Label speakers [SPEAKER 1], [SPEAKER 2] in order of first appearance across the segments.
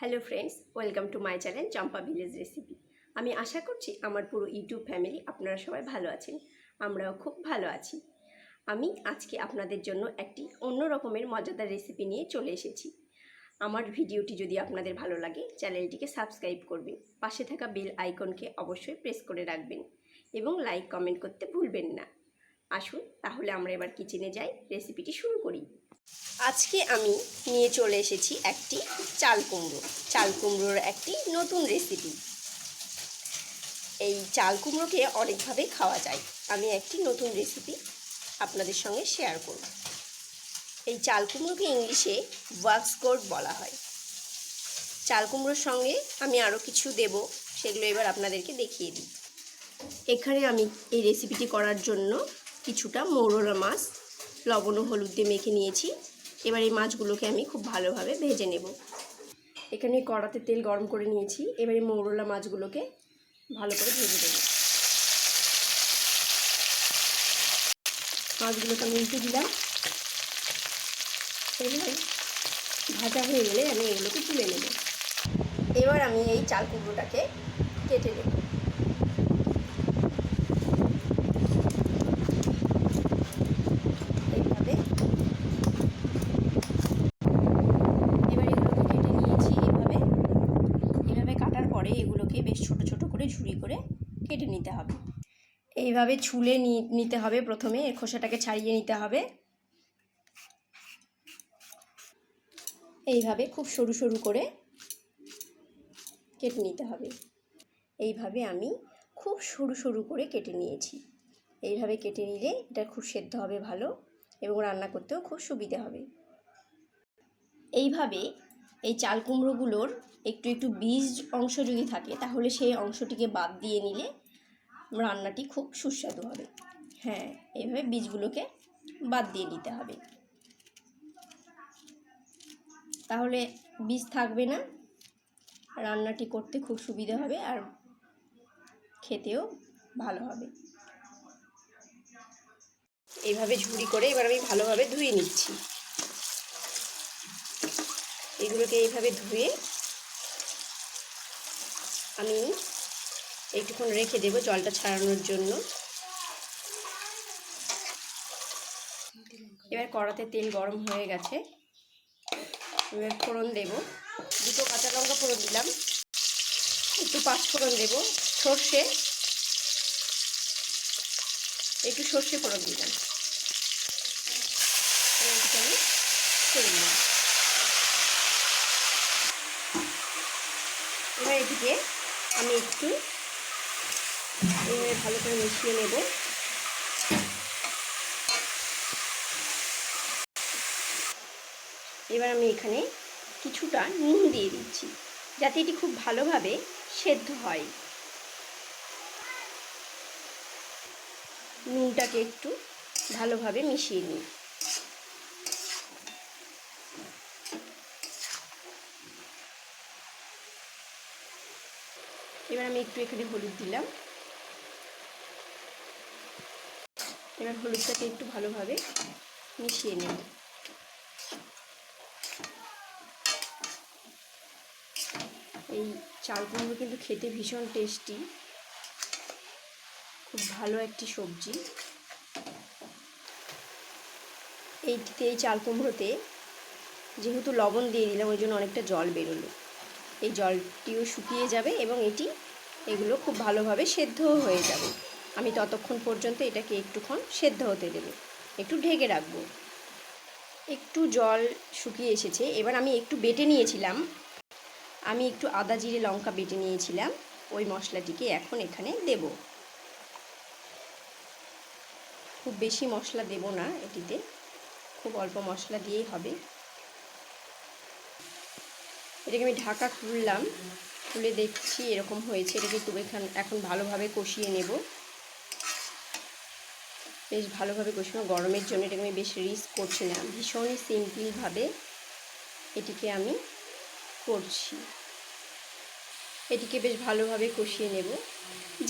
[SPEAKER 1] Hello friends welcome to my channel Champa village recipe আমি আশা করছি আমার পুরো ইউটিউব ফ্যামিলি আপনারা সবাই ভালো আছেন, আমরাও খুব ভালো আছি। আমি আজকে আপনাদের জন্য একটি অন্য রকমের মজাদার রেসিপি নিয়ে চলে এসেছি। আমার ভিডিওটি যদি আপনাদের ভালো লাগে, চ্যানেলটিকে সাবস্ক্রাইব করবেন, পাশে থাকা বেল আইকনকে অবশ্যই প্রেস করে রাখবেন এবং লাইক কমেন্ট করতে ভুলবেন না। আসুন, তাহলে আমরা এবার কিচেনে যাই রেসিপিটি শুরু করি। আজকে আমি নিয়ে চলে এসেছি একটি চাল কুমড়ো। চাল কুমড়োর একটি নতুন রেসিপি এই চাল কুমড়োকে অনেকভাবে খাওয়া যায়। আমি একটি নতুন রেসিপি আপনাদের সঙ্গে শেয়ার করব। এই চাল কুমড়োকে ইংলিশে ওয়াক্সকোট বলা হয়। চাল কুমড়োর সঙ্গে আমি আরও কিছু দেব, সেগুলো এবার আপনাদেরকে দেখিয়ে দিই। এখানে আমি এই রেসিপিটি করার জন্য কিছুটা মৌরলা মাছ লবণ ও হলুদ দিয়ে মেখে নিয়েছি। এবার এই মাছগুলোকে আমি খুব ভালোভাবে ভেজে নেব। এখানে কড়াতে তেল গরম করে নিয়েছি। এবার মৌরলা মাছগুলোকে ভালো করে ভেজে দেব মাছগুলোকে আমি উল্টে দিলাম। এবার ভাজা হয়ে গেলে আমি এগুলোকে তুলে নেব। এবার আমি এই চাল কুমড়োটাকে কেটে নেব এইভাবে এবার এগুলোকে কেটে নিয়েছি এভাবে এভাবে কাটার পরে এগুলোকে বেশ ছোট ছোট করে ঝুড়ি করে কেটে নিতে হবে এইভাবে ছুলে নিতে হবে প্রথমে এর খোসাটাকে ছাড়িয়ে নিতে হবে। এইভাবে খুব সরু সরু করে কেটে নিতে হবে। এইভাবে আমি খুব সরু সরু করে কেটে নিয়েছি। এইভাবে কেটে নিলে এটা খুব সেদ্ধ হবে ভালো এবং রান্না করতেও খুব সুবিধে হবে। এইভাবে এই চাল কুমড়োগুলোর একটু একটু বীজ অংশ যদি থাকে, তাহলে সেই অংশটিকে বাদ দিয়ে নিলে রান্নাটি খুব সুস্বাদু হবে। হ্যাঁ এইভাবে বীজগুলোকে বাদ দিয়ে নিতে হবে। তাহলে বীজ থাকবে না। রান্নাটি করতে খুব সুবিধা হবে আর খেতেও ভালো হবে। এইভাবে ঝুড়ি করে এবার আমি ভালোভাবে ধুয়ে নিচ্ছি। এগুলোকে এইভাবে ধুয়ে আমি একটুক্ষণ রেখে দেবো জলটা ছাড়ানোর জন্য। এবার কড়াতে তেল গরম হয়ে গেছে। এবার ফোড়ন দেব। দুটো কাঁচা লঙ্কা ফোড়ন দিলাম। একটু পাঁচ ফোড়ন দেব। সর্ষে, একটু সর্ষে ফোড়ন দিলাম। আমি ছেড়ে দিলাম এবার এদিকে আমি একটু ভালো করে মিশিয়ে নেব। এবার আমি এখানে কিছুটা নুন দিয়ে দিচ্ছি, যাতে এটি খুব ভালোভাবে সেদ্ধ হয়। নুনটাকে একটু ভালোভাবে মিশিয়ে নিই। এবার আমি একটু এখানে হলুদ দিলাম। এবার হলুদটাকে একটু ভালোভাবে মিশিয়ে নেব। এই চাল কুমড়ো কিন্তু খেতে ভীষণ টেস্টি। খুব ভালো একটি সবজি। এইটিতে এই চাল কুমড়োতে যেহেতু লবণ দিয়ে দিলাম, ওই জন্য অনেকটা জল বেরোলো। এই জলটিও শুকিয়ে যাবে এবং এটি, এগুলো খুব ভালোভাবে সেদ্ধও হয়ে যাবে। আমি ততক্ষণ পর্যন্ত এটাকে একটুক্ষণ সেদ্ধ হতে দেবো। একটু ঢেকে রাখব। একটু জল শুকিয়ে এসেছে। এবার আমি একটু বেটে নিয়েছিলাম। আমি একটু আদা, জিরে, লঙ্কা বেটে নিয়েছিলাম। ওই মশলাটিকে এখন এখানে দেব। খুব বেশি মশলা দেব না এটিতে। খুব অল্প মশলা দিয়েই হবে। এটাকে আমি ঢাকা খুললাম। খুলে দেখছি এরকম হয়েছে। এটাকে একটু এখান, এখন ভালোভাবে কষিয়ে নেব। বেশ ভালোভাবে কষিয়ে গরমের জন্য এটাকে আমি বেশ রিস্ক করছি না। ভীষণই সিম্পলভাবে এটিকে আমি করছি। এটিকে বেশ ভালোভাবে কষিয়ে নেব।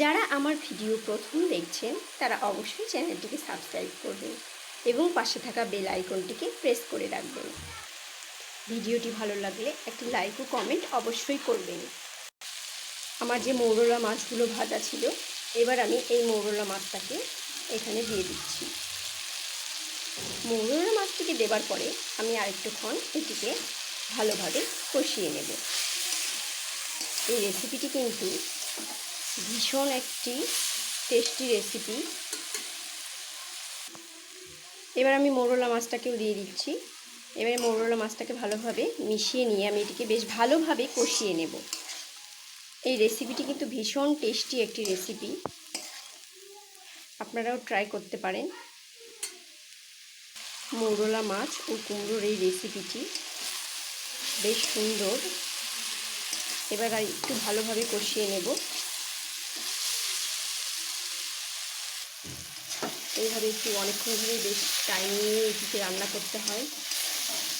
[SPEAKER 1] যারা আমার ভিডিও প্রথম দেখছেন, তারা অবশ্যই চ্যানেলটিকে সাবস্ক্রাইব করবেন এবং পাশে থাকা বেল আইকনটিকে প্রেস করে রাখবেন। ভিডিওটি ভালো লাগলে একটি লাইক ও কমেন্ট অবশ্যই করবেন। আমার যে মৌরলা মাছগুলো ভাজা ছিল, এবার আমি এই মৌরলা মাছটাকে এখানে দিয়ে দিচ্ছি। মৌরলা মাছটিকে দেবার পরে আমি আরেকটুক্ষণ এটিকে ভালোভাবে কষিয়ে নেব। এই রেসিপিটি কিন্তু ভীষণ একটি টেস্টি রেসিপি এবার আমি মৌরলা মাছটাকেও দিয়ে দিচ্ছি। এবারে মৌরলা মাছটাকে ভালোভাবে মিশিয়ে নিয়ে আমি এটিকে বেশ ভালোভাবে কষিয়ে নেব। এই রেসিপিটি কিন্তু ভীষণ টেস্টি একটি রেসিপি আপনারাও ট্রাই করতে পারেন। মৌরলা মাছ ও কুমড়োর এই রেসিপিটি বেশ সুন্দর। এবার আর একটু ভালোভাবে কষিয়ে নেব। এইভাবে একটু অনেকক্ষণ ধরে বেশ টাইম নিয়ে এটিকে রান্না করতে হয়।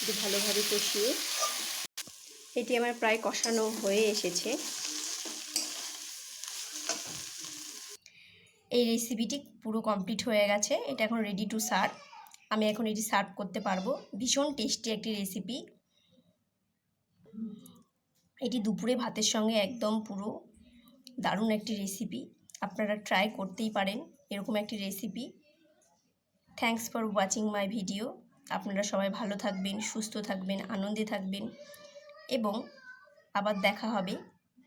[SPEAKER 1] একটু ভালোভাবে কষিয়ে। এটি আমার প্রায় কষানো হয়ে এসেছে। এই রেসিপিটি পুরো কমপ্লিট হয়ে গেছে। এটা এখন রেডি টু সার্ভ আমি এখন এটি সার্ভ করতে পারব। ভীষণ টেস্টি একটি রেসিপি এটি দুপুরে ভাতের সঙ্গে একদম পুরো দারুণ একটি রেসিপি আপনারা ট্রাই করতেই পারেন এরকম একটি recipe thanks for watching my video আপনারা সবাই ভালো থাকবেন, সুস্থ থাকবেন, আনন্দে থাকবেন। এবং আবার দেখা হবে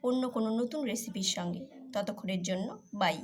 [SPEAKER 1] অন্য কোনো নতুন রেসিপির সঙ্গে। ততক্ষণের জন্য বাই